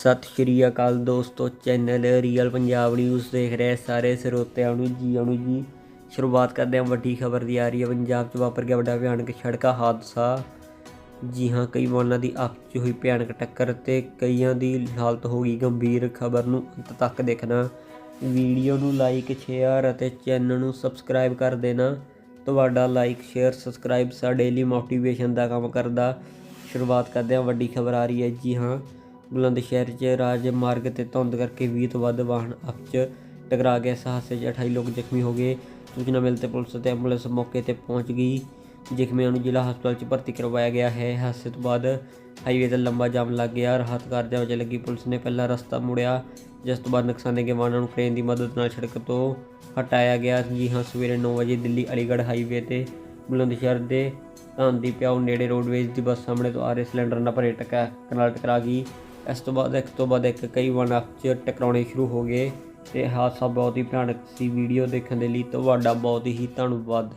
ਸਤਿ ਸ਼੍ਰੀ ਅਕਾਲ ਦੋਸਤੋ channel real Punjab news ਦੇਖ ਰਹੇ ਸਾਰੇ ਸਰੋਤਿਆਂ ਨੂੰ ਜੀ ਆਣੂ ਜੀ। ਸ਼ੁਰੂਆਤ ਕਰਦੇ ਹਾਂ ਵੱਡੀ ਖਬਰ ਦੀ ਆ ਰਹੀ ਹੈ। ਪੰਜਾਬ 'ਚ ਵਾਪਰ ਗਿਆ ਵੱਡਾ ਭਿਆਨਕ ਸੜਕਾ ਹਾਦਸਾ। ਜੀ ਹਾਂ, ਕਈ ਵਾਹਨਾਂ ਦੀ ਆਪਸ 'ਚ ਹੋਈ ਭਿਆਨਕ ਟੱਕਰ ਤੇ ਕਈਆਂ ਦੀ ਹਾਲਤ ਹੋ ਗਈ ਗੰਭੀਰ। ਖਬਰ ਨੂੰ ਅੰਤ ਤੱਕ ਦੇਖਣਾ। ਵੀਡੀਓ ਨੂੰ ਲਾਈਕ ਸ਼ੇਅਰ ਅਤੇ ਚੈਨਲ ਨੂੰ ਸਬਸਕ੍ਰਾਈਬ ਕਰ ਦੇਣਾ। ਤੁਹਾਡਾ ਲਾਈਕ ਸ਼ੇਅਰ ਸਬਸਕ੍ਰਾਈਬ ਸਾਡੇ ਡੇਲੀ ਮੋਟੀਵੇਸ਼ਨ ਦਾ ਕੰਮ ਕਰਦਾ। ਸ਼ੁਰੂਆਤ ਕਰਦੇ ਹਾਂ ਵੱਡੀ ਖਬਰ ਆ ਰਹੀ ਹੈ। ਜੀ ਹਾਂ ਬੁਲੰਦਸ਼ਹਿਰ 'ਚ ਰਾਜ ਮਾਰਗ ਤੇ ਧੁੰਦ ਕਰਕੇ 20 ਤੋਂ ਵੱਧ ਵਾਹਨ ਆਪਸ 'ਚ ਟਕਰਾ ਗਏ। ਇਸ ਹਾਦਸੇ 'ਚ 28 ਲੋਕ ਜ਼ਖਮੀ ਹੋ ਗਏ। ਸੂਚਨਾ ਮਿਲਤੇ ਪੁਲਿਸ ਅਤੇ ਐਂਬੂਲੈਂਸ ਮੌਕੇ ਤੇ ਪਹੁੰਚ ਗਈ। ਜ਼ਖਮੀਆਂ ਨੂੰ ਜ਼ਿਲ੍ਹਾ ਹਸਪਤਾਲ 'ਚ ਭਰਤੀ ਕਰਵਾਇਆ ਗਿਆ ਹੈ। ਹਾਦਸੇ ਤੋਂ ਬਾਅਦ ਹਾਈਵੇ ਤੇ ਲੰਬਾ ਜਾਮ ਲੱਗ ਗਿਆ। ਰਾਹਤ ਕਾਰਜਾਂ ਵਿੱਚ ਲੱਗੀ ਪੁਲਿਸ ਨੇ ਪਹਿਲਾ ਰਸਤਾ ਮੁੜਿਆ, ਜਿਸ ਤੋਂ ਬਾਅਦ ਨੁਕਸਾਨੇ ਗਏ। ਵਾਹਨਾਂ ਨੂੰ ਕ੍ਰੇਨ ਦੀ ਮਦਦ ਨਾਲ ਸੜਕ ਤੋਂ ਹਟਾਇਆ ਗਿਆ। ਜੀ ਹਾਂ, ਸਵੇਰੇ 9 ਵਜੇ ਦਿੱਲੀ ਅਲੀਗੜ੍ਹ ਹਾਈਵੇ ਤੇ ਬੁਲੰਦ ਸ਼ਹਿਰ ਦੇ ਧਾਂਦੀ ਪਿਆਉ ਨੇੜੇ ਰੋਡਵੇਜ਼ ਦੀ ਬੱਸ ਸਾਹਮਣੇ ਤੋਂ ਆ ਰਹੇ ਸਿਲੰਡਰ ਨਾਲ ਭਰੇ ਟਕਾ ਨਾਲ ਟਕਰਾ ਗਈ। ਇਸ ਤੋਂ ਬਾਅਦ ਇੱਕ ਤੋਂ ਬਾਅਦ ਇੱਕ ਕਈ ਵਨ ਆਪਸ 'ਚ ਟਕਰਾਉਣੇ ਸ਼ੁਰੂ ਹੋ ਗਏ ਤੇ ਹਾਦਸਾ ਬਹੁਤ ਹੀ ਭਿਆਨਕ ਸੀ। ਵੀਡੀਓ ਦੇਖਣ ਦੇ ਲਈ ਤੁਹਾਡਾ ਬਹੁਤ ਹੀ ਧੰਨਵਾਦ।